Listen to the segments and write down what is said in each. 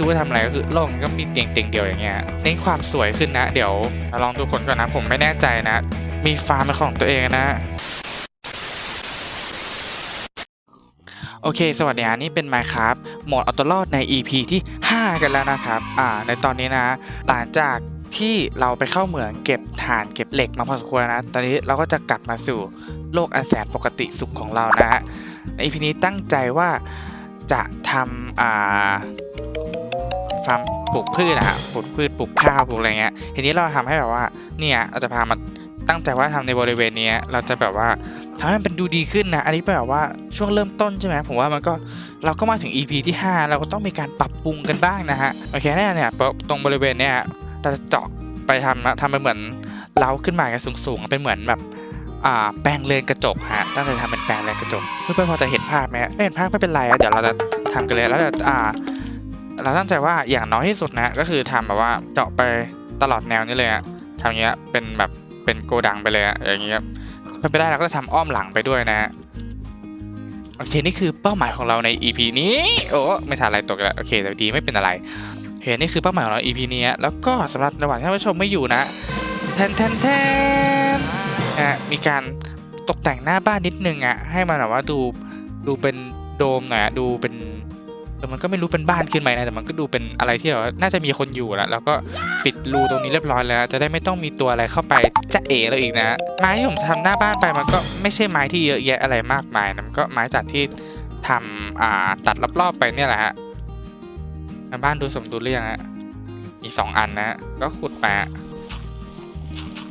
รู้ว่าทำอะไรก็คือโลกมันก็มีเตียงเตียงเดียวอย่างเงี้ยเน้นความสวยขึ้นนะ เดี๋ยวลองดูผลก่อนนะ ผมไม่แน่ใจนะ มีฟาร์มเป็นของตัวเองนะ โอเค สวัสดีนะนี่เป็น Minecraft โหมดเอาตัวรอดใน EP ที่ 5 กันแล้วนะครับ อ่า ในตอนนี้นะ หลังจากที่เราไปเข้าเหมืองเก็บถ่านเก็บเหล็กมาพอสมควรนะ ตอนนี้เราก็จะกลับมาสู่โลกอันแสนปกติสุขของเรานะฮะใน EP นี้ตั้งใจว่า จะทำอ่าฟาร์มปลูกพืชนะฮะปลูกพืชปลูกข้าวปลูกอะไรเงี้ยทีนี้เราทำให้แบบว่าเนี่ยเราจะพามาตั้งใจว่าทำในบริเวณเนี้ยเราจะแบบว่าทำให้มันเป็นดูดีขึ้นนะ อันนี้เป็นแบบว่าช่วงเริ่มต้นใช่ไหมผมว่ามันก็เราก็มาถึง EP ที่ 5 เราก็ต้องมีการปรับปรุงกันบ้างนะฮะโอเคแน่เนี่ยตรงบริเวณเนี้ยเราจะเจาะไปทำนะทำเป็นเหมือนเล้าขึ้นมากันสูงๆเป็นเหมือนแบบแปลงเรือนกระจกฮะตั้งใจทำเป็นแปลงเรือนกระจกเพื่อนๆพอจะเห็น ภาพไหมไม่เห็นภาพไม่เป็นไรเดี๋ยวเราจะทำกันเลยแล้วเดี๋ยวอ่า เราตั้งใจว่าอย่างน้อยที่สุดนะ ก็คือทำแบบว่าเจาะไปตลอดแนวนี้เลยอะทำอย่างเงี้ยเป็นแบบเป็นโกดังไปเลยอะอย่างเงี้ยเป็นไปได้เราก็จะทำอ้อมหลังไปด้วยนะโอเคนี่คือเป้าหมายของเราใน EP นี้โอ้ไม่ทันอะไรตกแล้วโอเคแต่ดีไม่เป็นอะไรโอเคนี่คือเป้าหมายของเรา EP นี้แล้วก็สำหรับระหว่างที่ท่านผู้ชมไม่อยู่นะแทนแทนแทนนะมีการตกแต่งหน้าบ้านนิดนึงอะให้มันแบบว่าดู ดูเป็นโดมหน่อยอะดูเป็นแต่มันก็ไม่รู้เป็นบ้านขึ้นไหมนะแต่มันก็ดูเป็นอะไรที่แบบน่าจะมีคนอยู่แล้วแล้วก็ปิดรูตรงนี้เรียบร้อยแล้ว จะได้ไม่ต้องมีตัวอะไรเข้าไปจะเอ๋เราอีกนะไม้ที่ผมทำหน้าบ้านไปมันก็ไม่ใช่ไม้ที่เยอะแยะอะไรมากมายนะมันก็ไม้จากที่ทำอ่าตัดรอบๆไปเนี่ยแหละฮะบ้านดูสมดุลหรือยังฮะมีสองอันนะ ก็ขุดไป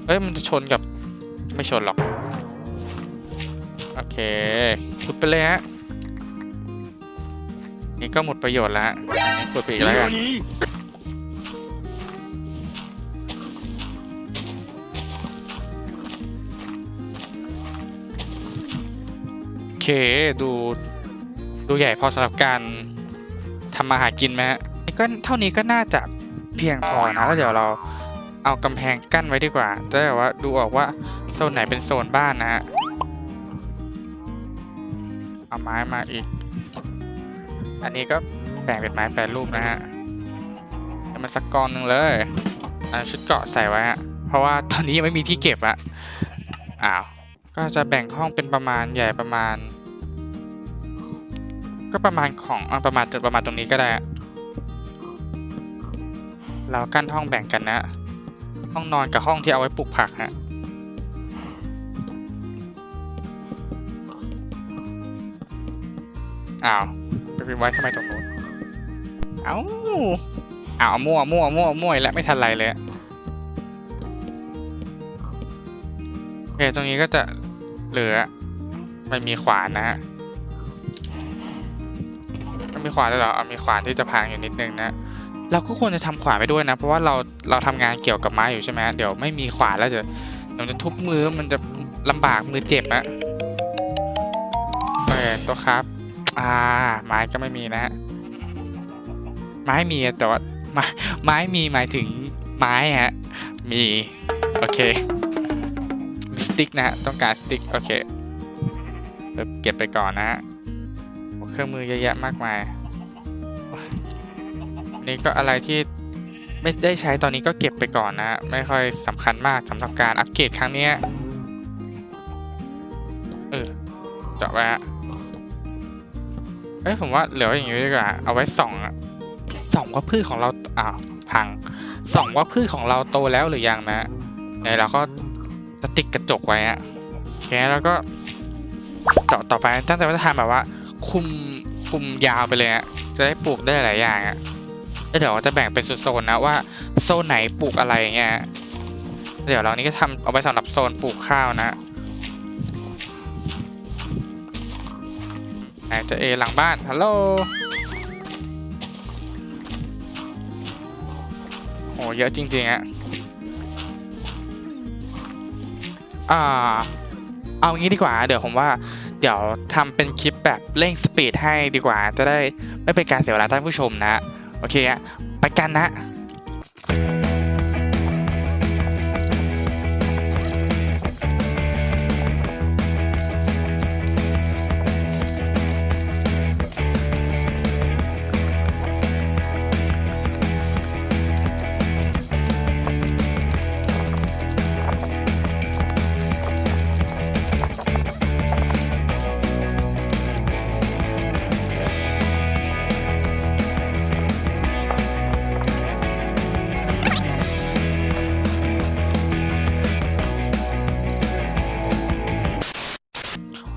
เอ้ยมันจะชนกับไม่ชนหรอก โอเค ขุดไปเลยฮะ นี่ก็หมดประโยชน์แล้วอันนี้ขุดไปอีกแล้วกันโอเค ดูดูใหญ่พอสำหรับการทำมาหากินไหมฮะนี่ก็เท่านี้ก็น่าจะเพียงพอนะแล้วเดี๋ยวเราเอากำแพงกั้นไว้ดีกว่าจะได้แบบว่าดูออกว่าโซนไหนเป็นโซนบ้านนะฮะ เอาไม้มาอีก อันนี้ก็แบ่งเป็นไม้แปรรูปนะฮะให้มันสักกองหนึ่งเลยอ่าชุดเกาะใส่ไว้ฮะ เพราะว่าตอนนี้ยังไม่มีที่เก็บอะอ้าว ก็จะแบ่งห้องเป็นประมาณใหญ่ประมาณ ก็ประมาณของอประมาณจุดประมาณตรงนี้ก็ได้ เรากั้นห้องแบ่งกันนะ ห้องนอนกับห้องที่เอาไว้ปลูกผักฮะ อ้าวไปพิมพ์ไว้ทำไมตรงนู้นเอ้าอ้าวมั่วมั่วมั่วมั่วแล้วไม่ทันไรเลยโอเคตรงนี้ก็จะเหลือไม่มีขวานนะฮะไม่มีขวานเลยเหรอเอามีขวานที่จะพังอยู่นิดนึงนะเราก็ควรจะทำขวานไปด้วยนะ เพราะว่าเราเราทำงานเกี่ยวกับไม้อยู่ใช่ไหมเดี๋ยวไม่มีขวานแล้วจะมันจะทุบมือมันจะลำบากมือเจ็บอะโอเคตัวครับ อ่า ไม้ก็ไม่มีนะฮะ ไม้มีแต่ว่าไม้ไม้มีหมายถึงไม้ฮะ มี โอเค มีสติ๊กนะฮะ ต้องการสติ๊ก โอเคเดี๋ยวเก็บไปก่อนนะฮะ เครื่องมือเยอะแยะมากมาย นี่ก็อะไรที่ไม่ได้ใช้ตอนนี้ก็เก็บไปก่อนนะฮะไม่ค่อยสำคัญมากสำหรับการอัปเกรดครั้งนี้เออจาะไว้ฮะ เอ้ยผมว่าเหลืออย่างนี้ดีกว่า เอาไว้ส่องอะส่องว่าพืชของเราอ้าวพังส่องว่าพืชของเราโตแล้วหรือยังนะเนี่ยเราก็จะติดกระจกไว้อะโอเคแล้วก็ต่อต่อไปตั้งใจว่าจะทำแบบว่า คุมคุมยาวไปเลยอะจะได้ปลูกได้หลายอย่างอะแล้วเดี๋ยวจะแบ่งเป็นโซนๆนะว่าโซนไหนปลูกอะไรอย่างเงี้ยเดี๋ยวเรานี่ก็ทำเอาไว้สำหรับโซนปลูกข้าวนะ นจะเอหลังบ้าน ฮัลโหล โห เยอะจริงๆอะอ่า เอางี้ดีกว่า เดี๋ยวผมว่า เดี๋ยวทำเป็นคลิปแบบเร่งสปีดให้ดีกว่า จะได้ไม่เป็นการเสียเวลาท่านผู้ชมนะ โอเคอะไปกันนะ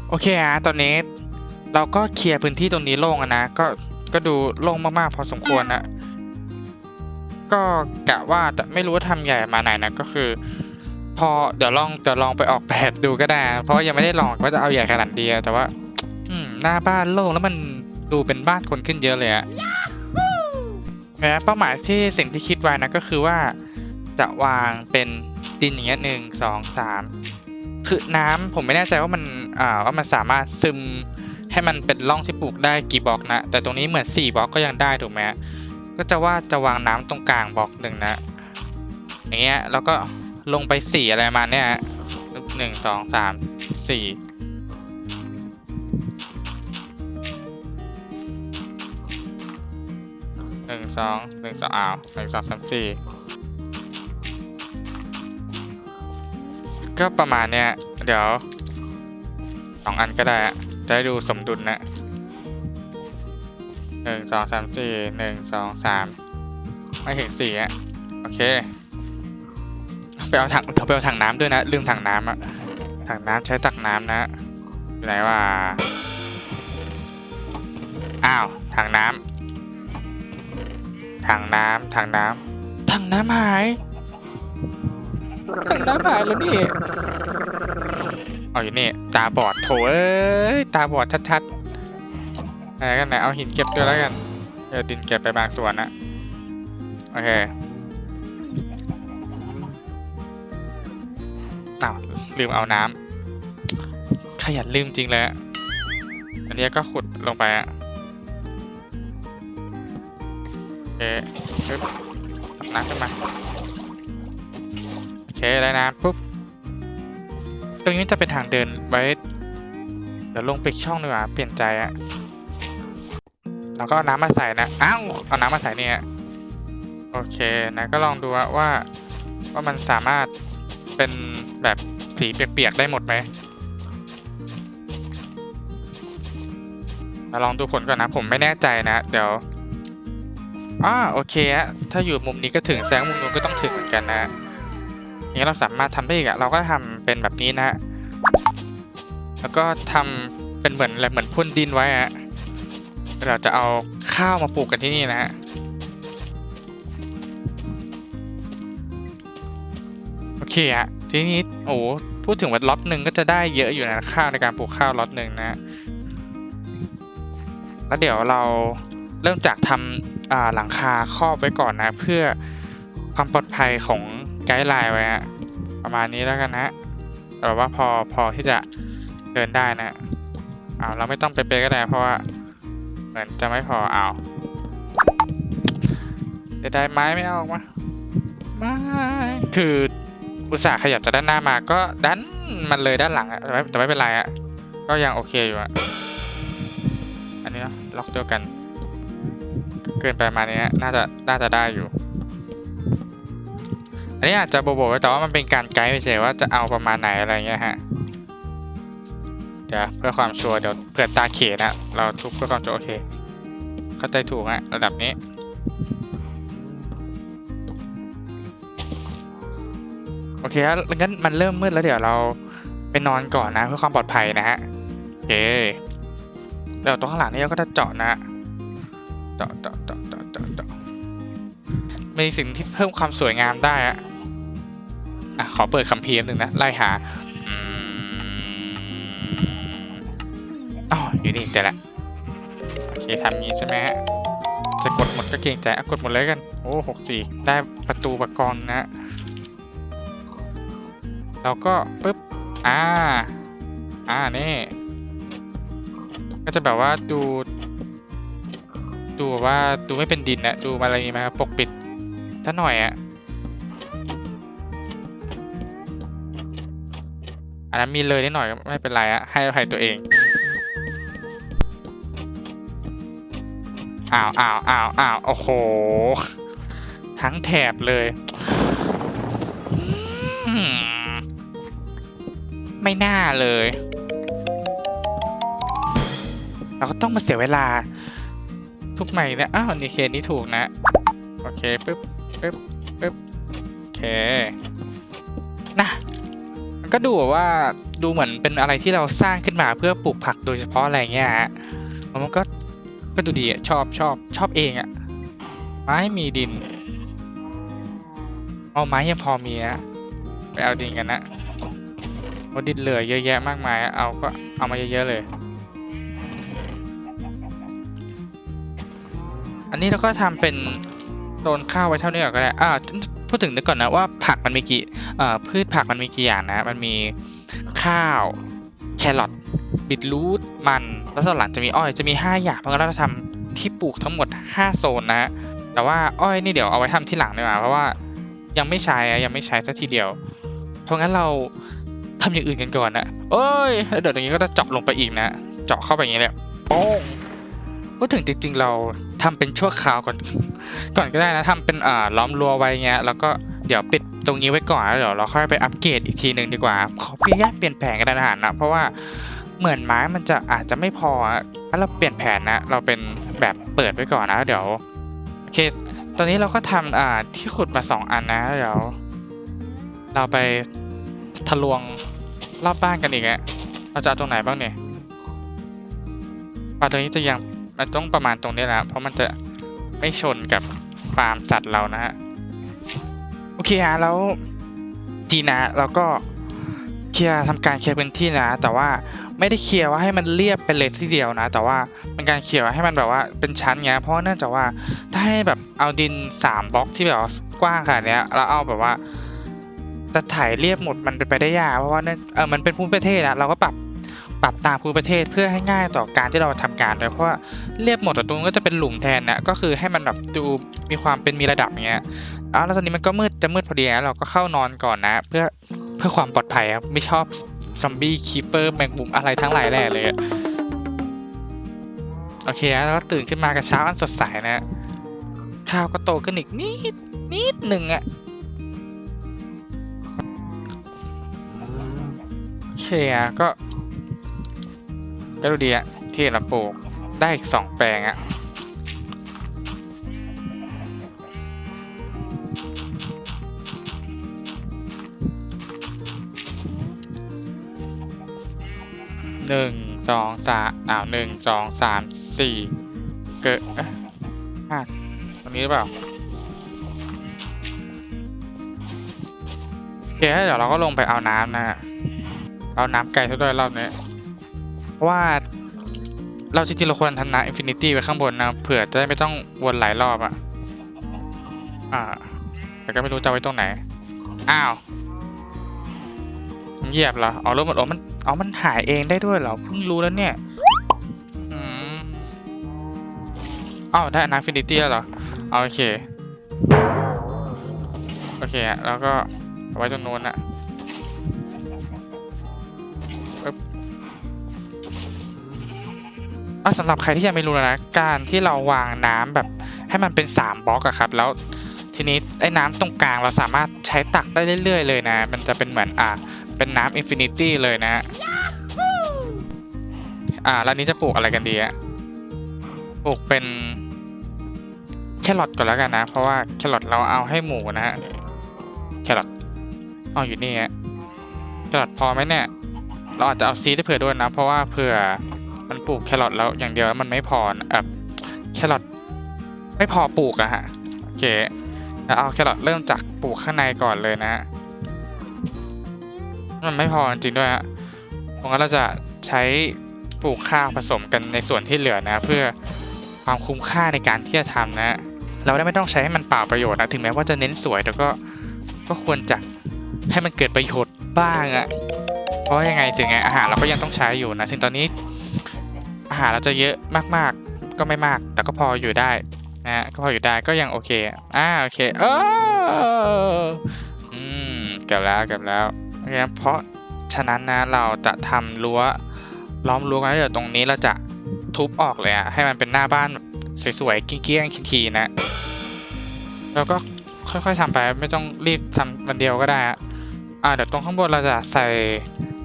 โอเคฮะตอนนี้เราก็เคลียร์พื้นที่ตรงนี้โล่งนะ ก็ก็ดูโล่งมากๆ พอสมควรนะ ก็กะว่าแต่ไม่รู้ว่าทำใหญ่มาไหนนะก็คือ พอเดี๋ยวลองเดี๋ยวลองไปออกแบบดูก็ได้ เพราะยังไม่ได้ลองว่าจะเอาใหญ่ขนาดเดียวแต่ว่า อืมหน้าบ้านโล่งแล้วมันดูเป็นบ้านคนขึ้นเยอะเลยอะนะเป้าหมายที่สิ่งที่คิดไว้นะก็คือว่าจะวางเป็นดินอย่างเงี้ยหนึ่งสองสาม คือน้ำผมไม่แน่ใจว่ามันอ่าว่ามันสามารถซึมให้มันเป็นร่องที่ปลูกได้กี่บล็อกนะ แต่ตรงนี้เหมือนสี่บล็อกก็ยังได้ถูกไหมก็จะว่าจะวางน้ำตรงกลางบล็อกหนึ่งนะอย่างเงี้ยแล้วก็ลงไปสี่อะไรมาเนี้ยหนึ่งสองสามสี่หนึ่งสองหนึ่งสองอ้าวหนึ่งสองสามสี่ ก็ประมาณเนี้ย เดี๋ยวสองอันก็ได้จะได้ดูสมดุลนะหนึ่งสองสามสี่หนึ่งสองสามไม่ถึงสี่อะโอเคไปเอาถังเดี๋ยวไปเอาถังน้ำด้วยนะลืมถังน้ำอะถังน้ำใช้ตักน้ำนะอยู่ไหนวะอ้าวถังน้ำถังน้ำถังน้ำถังน้ำหาย ถังน้ำหายแล้วนี่เอาอยู่นี่ตาบอดโถเอ้ยตาบอดชัดๆอะไรกันไหนเอาหินเก็บด้วยแล้วกันเดี๋ยวดินเก็บไปบางส่วนนะโอเคอ้าวลืมเอาน้ำขยันลืมจริงเลยอันนี้ก็ขุดลงไปอะโอเคน้ำขึ้นมา เคได้น้ำปุ๊บ ตรงนี้จะเป็นทางเดินไว้ เดี๋ยวลงไปอีกช่องดีกว่าเปลี่ยนใจอะแล้วก็น้ำมาใส่นะ อ้าว เอาน้ำมาใส่เนี่ย โอเคนะก็ลองดูว่าว่ามันสามารถเป็นแบบสีเปียกๆได้หมดไหมมาลองดูผลก่อนนะ ผมไม่แน่ใจนะ เดี๋ยวอ่าโอเคฮะถ้าอยู่มุมนี้ก็ถึงแสงมุมนู้นก็ต้องถึงเหมือนกันนะ นี้เราสามารถทำได้อีกอะเราก็ทำเป็นแบบนี้นะฮะแล้วก็ทำเป็นเหมือนอะไรเหมือนพ่นดินไว้อะเราจะเอาข้าวมาปลูกกันที่นี่นะฮะโอเคอะทีนี้โอ้พูดถึงว่าล็อตหนึ่งก็จะได้เยอะอยู่นะข้าวในการปลูกข้าวล็อตหนึ่งนะแล้วเดี๋ยวเราเริ่มจากทำหลังคาครอบไว้ก่อนนะ เพื่อความปลอดภัยของ ไกด์ไลน์ไว้อะประมาณนี้แล้วกันนะแต่ว่าพอพอที่จะเดินได้นะอ้าวเราไม่ต้องเป๊ะๆก็ได้เพราะว่าเหมือนจะไม่พออ้าวจะได้ไม้ไม่เอาออกมาไม่คืออุตส่าห์ขยับจากด้านหน้ามาก็ดันมันเลยด้านหลังอะแต่ไม่แต่ไม่เป็นไรอะก็ยังโอเคอยู่อะอันนี้เนาะล็อกเดียวกัน เกินไปมาณนี้ยน่าจะน่าจะได้อยู่ อันนี้อาจจะโบโบไว้แต่ว่ามันเป็นการไกด์เฉยว่าจะเอาประมาณไหนอะไรเงี้ยฮะเดี๋ยวเพื่อความชัวร์เดี๋ยวเผื่อตาเขนะเราทุบเพื่อความชัวร์โอเคเข้าใจถูกฮะระดับนี้โอเคครับงั้นมันเริ่มมืดแล้วเดี๋ยวเราไปนอนก่อนนะเพื่อความปลอดภัยนะฮะโอเคเดี๋ยวตรงข้างหลังนี้เราก็จะเจาะนะเจาะเจาะเจาะเจาะเจาะ มีสิ่งที่เพิ่มความสวยงามได้อะอะขอเปิดคัมภีร์หนึ่งนะไล่หาอ๋ออยู่นี่เจอละโอเคทำงี้ใช่ไหมฮะจะกดหมดก็เกรงใจอะกดหมดเลยกัน โอ้หกสี่ได้ประตูประกรณ์นะเราก็ปึ๊บอ่า อ่านี่ ก็จะแบบว่าดู ดูว่าดูไม่เป็นดินนะดูอะไรไหมาปกปิด ถ้าหน่อยอะอันนั้นมีเลยนิดหน่อยก็ไม่เป็นไรอะให้อภัยตัวเองอ้าวอ้าวอ้าวอ้าวโอ้โห ทั้งแถบเลย ไม่น่าเลย เราก็ต้องมาเสียเวลา ทุกใหม่เนี่ยอ้าวนี่เคนี้ถูกนะ โอเค ปึ๊บ ปึ๊บปึ๊บโอเคนะมันก็ดูแบบว่าดูเหมือนเป็นอะไรที่เราสร้างขึ้นมาเพื่อปลูกผักโดยเฉพาะอะไรเงี้ยฮะมันก็ก็ดูดีอะชอบชอบชอบเองอะไม้มีดิน เอาไม้ยังพอมีนะไปเอาดินกันนะเอาดินเหลือเยอะแยะมากมายเอาก็เอามาเยอะๆเลย อันนี้เราก็ทำเป็น ซนข้าวไว้เท่านี้ก่อนก็ได้อ่าพูดถึงนึกก่อนนะว่าผักมันมีกี่เอ่อพืชผักมันมีกี่อย่างนะ มันมีข้าวแครอทบิทรูทมันแล้วส่วนหลังจะมีอ้อยจะมี 5 อย่างเพราะงั้นเราจะทำที่ปลูกทั้งหมด 5 โซนนะแต่ว่าอ้อยนี่เดี๋ยวเอาไว้ทำที่หลังดีกว่าเพราะว่ายังไม่ใช้ยังไม่ใช้สักทีเดียว เพราะงั้นเราทำอย่างอื่นกันก่อนนะเอ้ยแล้วเดี๋ยวตรงนี้ก็จะเจาะลงไปอีกนะ เจาะเข้าไปอย่างนี้เลยโป้ง ก็ถึงจริง ๆ เราทำเป็นชั่วคราวก่อนก่อนก็ได้นะทำเป็นอ่าล้อมรั้วไว้เงี้ยแล้วก็เดี๋ยวปิดตรงนี้ไว้ก่อนแล้วเดี๋ยวเราค่อยไปอัปเกรดอีกทีหนึ่งดีกว่าขอเปลี่ยนแยกเปลี่ยนแผนกันนะนะเพราะว่าเหมือนไม้มันจะอาจจะไม่พอถ้าเราเปลี่ยนแผนนะเราเป็นแบบเปิดไว้ก่อนนะเดี๋ยวโอเค ตอนนี้เราก็ทำอ่าที่ขุดมาสองอันนะเดี๋ยว เราไปทะลวงรอบบ้านกันอีกอะเราจะเอาตรงไหนบ้างเนี่ยปลาตัวนี้จะยัง มันต้องประมาณตรงนี้แหละเพราะมันจะไม่ชนกับฟาร์มสัตว์เรานะฮะ โอเคฮะแล้วทีนะเราก็เคลียร์ทำการเคลียร์พื้นที่นะ แต่ว่าไม่ได้เคลียร์ว่าให้มันเรียบเป็นเลยทีเดียวนะ แต่ว่าเป็นการเคลียร์ว่าให้มันแบบว่าเป็นชั้นไงเพราะเนื่องจากว่าถ้าให้แบบเอาดินสามบล็อกที่แบบกว้างขนาดเนี้ยแล้วเอาแบบว่าจะถ่ายเรียบหมดมันเป็นไปได้ยากเพราะว่าเนี่ยเออมันเป็นภูมิประเทศอะเราก็ปรับ ปรับตามภูมิประเทศเพื่อให้ง่ายต่อการที่เราทำการด้วยเพราะว่าเรียบหมดแต่ตรงก็จะเป็นหลุมแทนนะก็คือให้มันแบบดูมีความเป็นมีระดับอย่างเงี้ยอ้าวแล้วตอนนี้มันก็มืดจะมืดพอดีนะเราก็เข้านอนก่อนนะ เพื่อเพื่อความปลอดภัยครับไม่ชอบซอมบี้คีเปอร์แมงมุมอะไรทั้งหลายแหล่เลยโอเคแล้วก็ตื่นขึ้นมากับเช้าอันสดใสนะข้าวก็โตขึ้นอีกนิดนิดหนึ่งอะโอเคอะก็ ก็ดูดีอะที่เราปลูกได้อีกสองแปลงอะหนึ่งสองสามอ้าวหนึ่งสองสามสี่เกิดเอ๊ะพลาตรงนี้หรือเปล่าโอเคเดี๋ยวเราก็ลงไปเอาน้ำนะฮะเอาน้ำไก่ซะด้วยรอบนี้ เพราะว่าเราจริงๆเราควรทำน้ำอินฟินิตี้ไว้ข้างบนนะเผื่อจะได้ไม่ต้องวนหลายรอบอะอ่า แต่ก็ไม่รู้จะไว้ตรงไหน อ้าวเหยียบเหรออ๋อรู้หมดอ๋อมันอ๋อมันหายเองได้ด้วยเหรอเพิ่งรู้แล้วเนี่ยอืมอ้าวได้น้ำอินฟินิตี้แล้วเหรอเอาโอเค โอเคอะแล้วก็เอาไว้ตรงนู้นอะ อะสำหรับใครที่ยังไม่รู้นะ การที่เราวางน้ำแบบให้มันเป็น 3บล็อกอะครับ แล้วทีนี้ไอ้น้ำตรงกลางเราสามารถใช้ตักได้เรื่อยๆ เลยนะ มันจะเป็นเหมือนอะเป็นน้ำอินฟินิตี้เลยนะอ่าแล้วนี้จะปลูกอะไรกันดีอะปลูกเป็นแครอทก่อนแล้วกันนะ เพราะว่าแครอทเราเอาให้หมูนะฮะแครอทเอาอยู่นี่ฮะแครอทพอไหมเนี่ย เราอาจจะเอาซีดให้เผื่อด้วยนะ เพราะว่าเผื่อ มันปลูกแครอทแล้วอย่างเดียวมันไม่พอนะเออแครอทไม่พอปลูกอะฮะโอเคแล้วเอาแครอทเริ่มจากปลูกข้างในก่อนเลยนะมันไม่พอจริงด้วยฮะเพราะงั้นเราจะใช้ปลูกข้าวผสมกันในส่วนที่เหลือนะ เพื่อความคุ้มค่าในการที่จะทำนะ เราได้ไม่ต้องใช้ให้มันเปล่าประโยชน์นะ ถึงแม้ว่าจะเน้นสวยแต่ก็ก็ควรจะให้มันเกิดประโยชน์บ้างอะเพราะยังไงถึงไงอาหารเราก็ยังต้องใช้อยู่นะ ถึงตอนนี้ อาหารเราจะเยอะมากๆ ก็ไม่มาก แต่ก็พออยู่ได้นะฮะก็พออยู่ได้ก็ยังโอเคอ่าโอเคเอออืมเก็บแล้วเก็บแล้วเเพราะฉะนั้นนะเราจะทำรั้วล้อมรั้วกันเดี๋ยวตรงนี้เราจะทุบออกเลยอะให้มันเป็นหน้าบ้านแบบสวยๆเกี้ยงๆคีๆนะแล้วก็ค่อยๆทำไปไม่ต้องรีบทำวันเดียวก็ได้อะอ่าเดี๋ยวตรงข้างบนเราจะใส่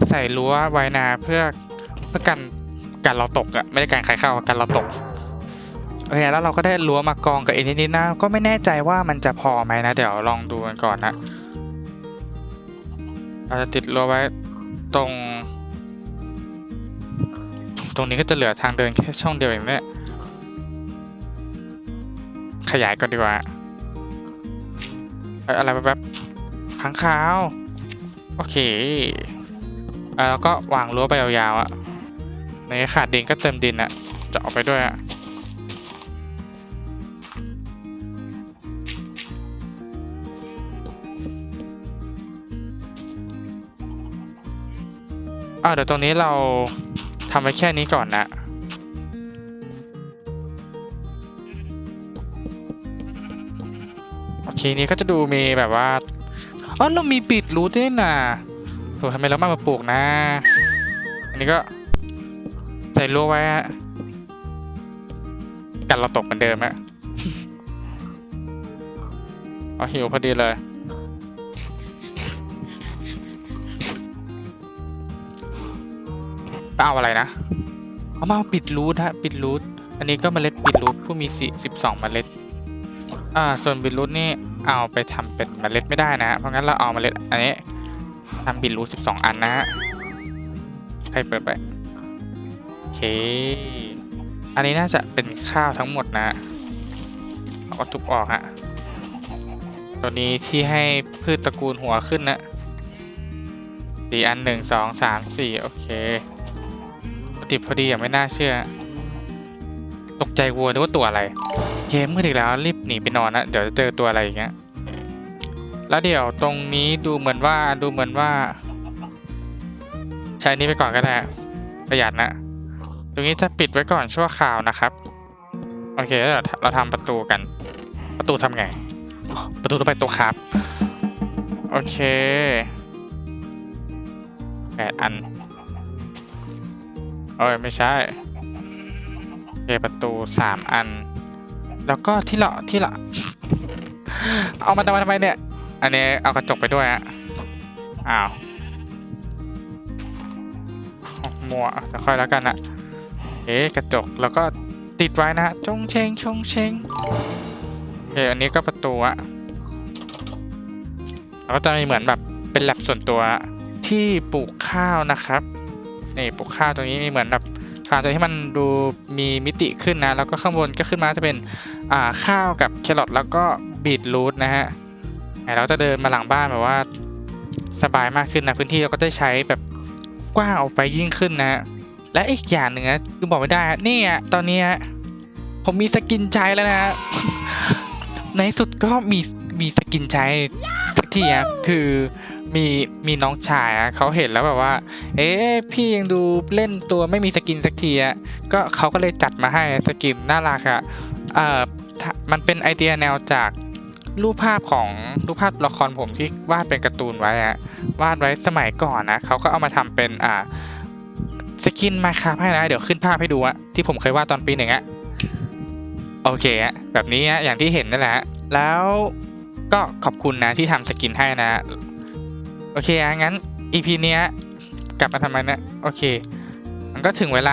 ใส่รั้วไว้นะเพื่อเพื่อกัน กันเราตกอะไม่ได้การใครเข้ากันเราตกโอเคแล้วเราก็ได้รั้วมากองกับเอ็นนิดนะก็ไม่แน่ใจว่ามันจะพอไหมนะ เดี๋ยวลองดูกันก่อนนะเราจะติดรั้วไว้ตรง ตรงนี้ก็จะเหลือทางเดินแค่ช่องเดียวเองเนี่ยขยายก่อนดีกว่าอะไรแบบๆค้างคาว โอเคอะแล้วก็วางรั้วไปยาวๆอะ นขาดดินก็เติมดินอะจะออกไปด้วยอะอ่าเดี๋ยวตรงนี้เราทำไว้แค่นี้ก่อนนะโอเคนี้ก็จะดูมีแบบว่าอ๋อเรามีปิดรูทด้วยนะโหทำไมเราไม่มาปลูกนะ อันนี้ก็ ส่รั้วไว้ฮะกันเราตกเหมือนเดิมอะเอาหิวพอดีเลย เอาอะไรนะ เอามาปิดรูทฮะ ปิดรูท อันนี้ก็เมล็ดปิดรูทผู้มีสี่สิบสองเมล็ด อ่า ส่วนบิดรูทนี่เอาไปทำเป็นเมล็ดไม่ได้นะ เพราะงั้นเราเอาเมล็ดอันนี้ทำบิดรูทสิบสองอันนะฮะ ใครเปิดไปโอเคอันนี้น่าจะเป็นข้าวทั้งหมดนะเราก็ทุบออกฮะตัวนี้ที่ให้พืชตระกูลหัวขึ้นนะสี่อันหนึ่งสองสามสี่โอเคพอดิบพอดีอย่างไม่น่าเชื่อ ตกใจวัวนึกว่าตัวอะไรเกมมืดอีกแล้วรีบหนีไปนอนนะเดี๋ยวจะเจอตัวอะไรอย่างเงี้ยแล้วเดี๋ยวตรงนี้ดูเหมือนว่าดูเหมือนว่า ใช้นี้ไปก่อนก็ได้ประหยัดนะ ตรงนี้จะปิดไว้ก่อนชั่วคราวนะครับ โอเคแล้วเดี๋ยวเราทำประตูกัน ประตูทำไง ประตูต้องไปตัวครับ โอเคแปดอันโอ้ยไม่ใช่โอเคประตูสามอัน แล้วก็ที่เราที่เราเอามาทำไมทำไมเนี่ย อันนี้เอากระจกไปด้วยอะอ้าวมัวแต่ค่อยแล้วกันนะ เอ๊กระจกแล้วก็ติดไว้นะฮะชงเชงชงเชงโอเคอันนี้ก็ประตูอะแล้วก็จะมีเหมือนแบบเป็นแลบส่วนตัวที่ปลูกข้าวนะครับนี่ปลูกข้าวตรงนี้มีเหมือนแบบข้าวตัวที่มันดูมีมิติขึ้นนะ แล้วก็ข้างบนก็ขึ้นมาจะเป็นอ่าข้าวกับแครอทแล้วก็บีทรูทนะฮะไหนเราจะเดินมาหลังบ้านแบบว่าสบายมากขึ้นนะพื้นที่เราก็ได้ใช้แบบกว้างออกไปยิ่งขึ้นนะฮะ และอีกอย่างหนึ่งนะคือบอกไม่ได้นี่อะตอนนี้ผมมีสกินใจแล้วนะฮะในสุดก็มีมีสกินใจสักทีครับคือมีมีน้องชายอะเขาเห็นแล้วแบบว่า เอ๊ะพี่ยังดูเล่นตัวไม่มีสกินสักทีอะก็เขาก็เลยจัดมาให้สกินน่ารักอะเอ่อมันเป็นไอเดียแนวจากรูปภาพของรูปภาพละครผมที่วาดเป็นการ์ตูนไว้อะวาดไว้สมัยก่อนนะเขาก็เอามาทำเป็นอ่า สกินมาครับให้นะเดี๋ยวขึ้นภาพให้ดูอะที่ผมเคยวาดตอนปีหนึ่งอะโอเคอะแบบนี้อะอย่างที่เห็นนั่นแหละแล้วก็ขอบคุณนะที่ทำสกินให้นะ โอเคอะงั้น EP เนี้ยกลับมาทำไมนะโอเค มันก็ถึงเวลา